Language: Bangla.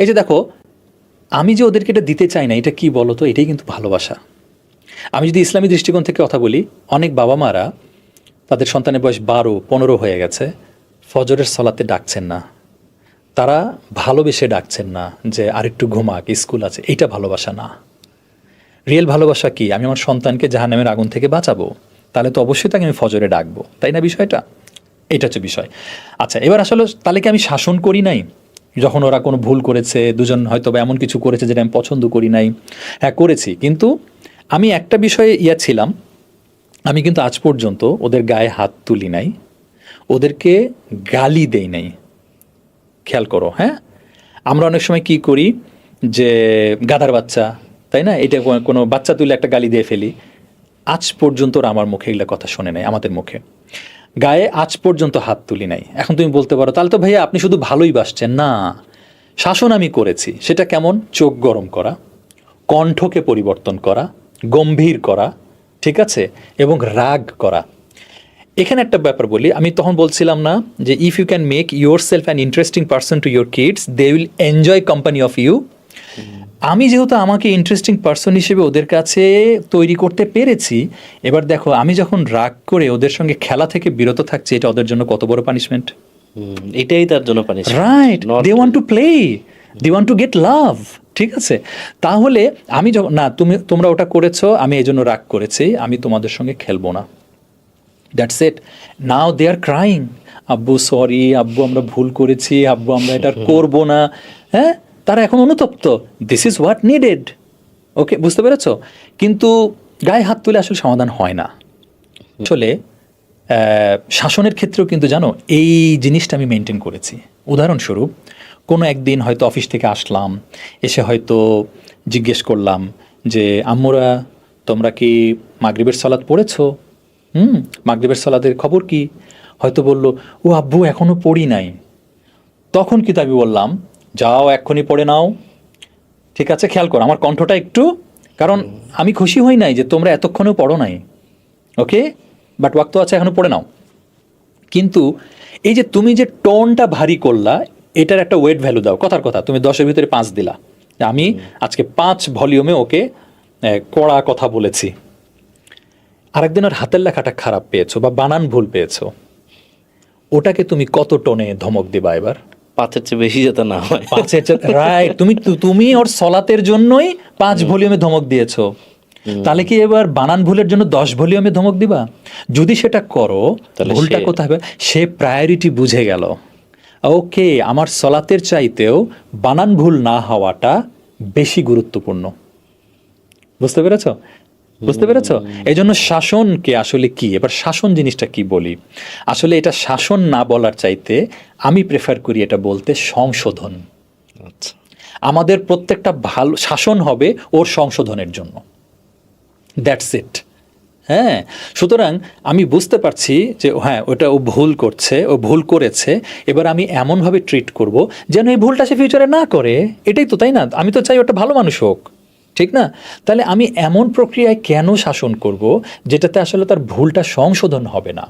এই যে দেখো, আমি যে ওদেরকে এটা দিতে চাই না, এটা কি বলো তো? এটাই কিন্তু ভালোবাসা। আমি যদি ইসলামী দৃষ্টিকোণ থেকে কথা বলি, অনেক বাবা মারা তাদের সন্তানের বয়স বারো, পনেরো হয়ে গেছে, ফজরের সলাতে ডাকছেন না। তারা ভালোবেসে ডাকছেন না যে আরেকটু ঘুমাক, স্কুল আছে, এইটা ভালোবাসা না। রিয়েল ভালোবাসা কি? আমি আমার সন্তানকে জাহান্নামের আগুন থেকে বাঁচাবো? তাহলে তো অবশ্যই তাকে আমি ফজরে ডাকবো, তাই না বিষয়টা? এটা হচ্ছে বিষয়। আচ্ছা এবার আসলে তাহলে কি আমি শাসন করি নাই? যখন ওরা কোনো ভুল করেছে, দুজন হয়তো বা এমন কিছু করেছে যেটা আমি পছন্দ করি নাই। হ্যাঁ করেছি। কিন্তু আমি একটা বিষয়ে ইয়া ছিলাম, আমি কিন্তু আজ পর্যন্ত ওদের গায়ে হাত তুলি নাই, ওদেরকে গালি দেই নাই। খেয়াল করো হ্যাঁ? আমরা অনেক সময় কি করি যে গাধার বাচ্চা, তাই না? এটা কোনো- বাচ্চা তুলে একটা গালি দিয়ে ফেলি। আজ পর্যন্ত ওরা আমার মুখে এগুলো কথা শোনে নাই, আমাদের মুখে। গায়ে আজ পর্যন্ত হাত তুলি নাই। এখন তুমি বলতে পারো, তাহলে তো ভাইয়া আপনি শুধু ভালোই বাসছেন। না, শাসন আমি করেছি। সেটা কেমন? চোখ গরম করা, কণ্ঠকে পরিবর্তন করা, গম্ভীর করা, ঠিক আছে? এবং রাগ করা। এখানে একটা ব্যাপার বলি, আমি তখন বলছিলাম না যে if you can make yourself an interesting person to your kids they will enjoy company of you আমি যেহেতু আমাকে ইন্টারেস্টিং পার্সন হিসেবে ওদের কাছে তৈরি করতে পেরেছি এবার দেখো আমি যখন রাগ করে ওদের সঙ্গে খেলা থেকে বিরত থাকছি এটা ওদের জন্য কত বড় পানিশমেন্ট এটাই তার জন্য পানি right they want to play they want to get love ঠিক আছে? তাহলে আমি যখন না তুমি তোমরা ওটা করেছ আমি এই জন্য রাগ করেছি আমি তোমাদের সঙ্গে খেলব না। That's it now they are crying আব্বু সরি আব্বু আমরা ভুল করেছি আব্বু আমরা এটা করব না। হ্যাঁ? তারা এখন অনুতপ্ত। This is what needed okay বুঝতে পেরেছ? কিন্তু গায়ে হাত তুলে আসলে সমাধান হয় না। আসলে শাসনের ক্ষেত্রেও কিন্তু জানো এই জিনিসটা আমি মেনটেন করেছি। উদাহরণস্বরূপ কোনো একদিন হয়তো অফিস থেকে আসলাম এসে হয়তো জিজ্ঞেস করলাম যে আম্মুরা তোমরা কি মাগরিবের সালাদ পড়েছো? হুম মাগরিবের সালাদের খবর কি? হয়তো বলল ও আব্বু এখনও পড়ি নাই। তখন কিন্তু আমি বললাম যাও, এক্ষুনি পড়ে নাও। ঠিক আছে, খেয়াল করো, আমার কণ্ঠটা একটু, কারণ আমি খুশি হই নাই যে তোমরা এতক্ষণেও পড়ো নাই। ওকে? বাট ওয়াক্ত আছে এখনও পড়ে নাও। কিন্তু এই যে তুমি যে টোনটা ভারী করলা, এটার একটা ওয়েট ভ্যালু দাও। কথার কথা, তুমি দশের ভিতরে পাঁচ দিলা। আমি আজকে পাঁচ ভলিউমে ওকে কড়া কথা বলেছি। আরেকদিন ওর হাতের লেখাটা খারাপ পেয়েছ বা বানান ভুল পেয়েছ। ওটাকে তুমি কত টোনে ধমক দিবা এবার? পাঁচের চেয়ে বেশি যাতে না হয়। পাঁচের রাইট তুমি তুমি ওর সলাতের জন্যই পাঁচ ভলিউমে ধমক দিয়েছ। তাহলে কি এবার বানান ভুলের জন্য দশ ভলিউমে ধমক দিবা? যদি সেটা করো ভুলটা কোথায় হবে? সে প্রায়োরিটি বুঝে গেল। ওকে আমার সলাতের চাইতেও বানান ভুল না হওয়াটা বেশি গুরুত্বপূর্ণ। বুঝতে পেরেছ? বুঝতে পেরেছ? এই জন্য শাসনকে আসলে কি? এবার শাসন জিনিসটা কি বলি? আসলে এটা শাসন না বলার চাইতে আমি প্রেফার করি এটা বলতে সংশোধন। আচ্ছা। আমাদের প্রত্যেকটা ভালো শাসন হবে ওর সংশোধনের জন্য। দ্যাটস ইট হ্যাঁ? সুতরাং আমি বুঝতে পারছি যে হ্যাঁ ওটা ও ভুল করছে ও ভুল করেছে এবার আমি এমনভাবে ট্রিট করব যেন এই ভুলটা সে ফিউচারে না করে। এটাই তো তাই না? আমি তো চাই ওটা ভালো মানুষ হোক। ঠিক না? তাহলে আমি এমন প্রক্রিয়ায় কেন শাসন করব যেটাতে আসলে তার ভুলটা সংশোধন হবে না?